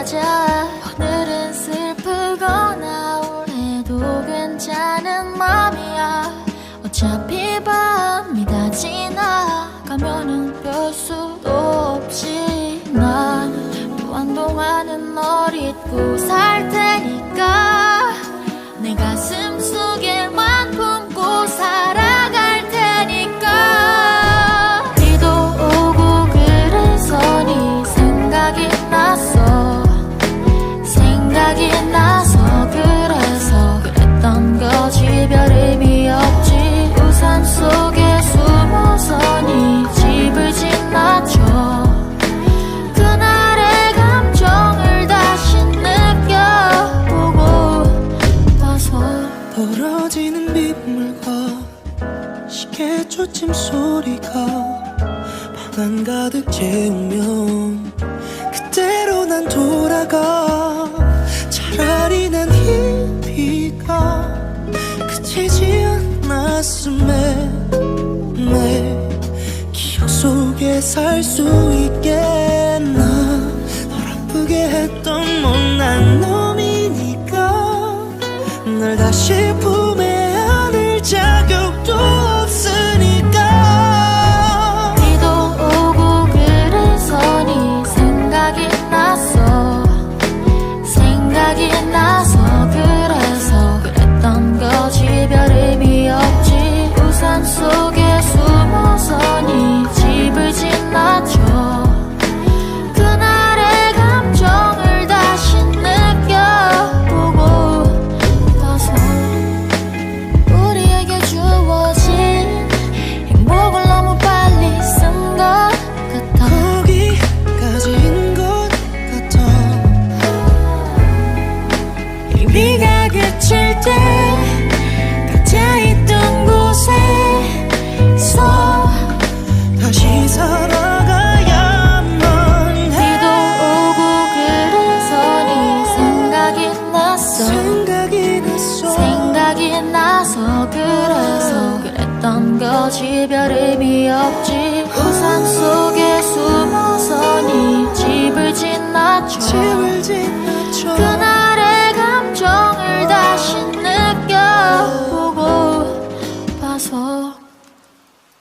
맞아 오늘은 슬프거나 우울해도 괜찮은 맘이야. 어차피 밤이 다 지나가면은 별 수도 없지 난또 한동안은 널 잊고 살 테니까 벌어지는 빗물과 시계 초침 소리가 방안 가득 채우면 그때로 난 돌아가. 차라리 난이 비가 그치지 않았음에 내 기억 속에 살 수 있겠나 널 아프게 했던 못난 놈이니까. 널 다시 때 각자 있던 곳에서 다시 살아가야만 비도 해 오고 그래서 네 생각이 났어 생각이 났어 생각이 나서 그래서 그랬던 거지 별 의미 없지. 우산 속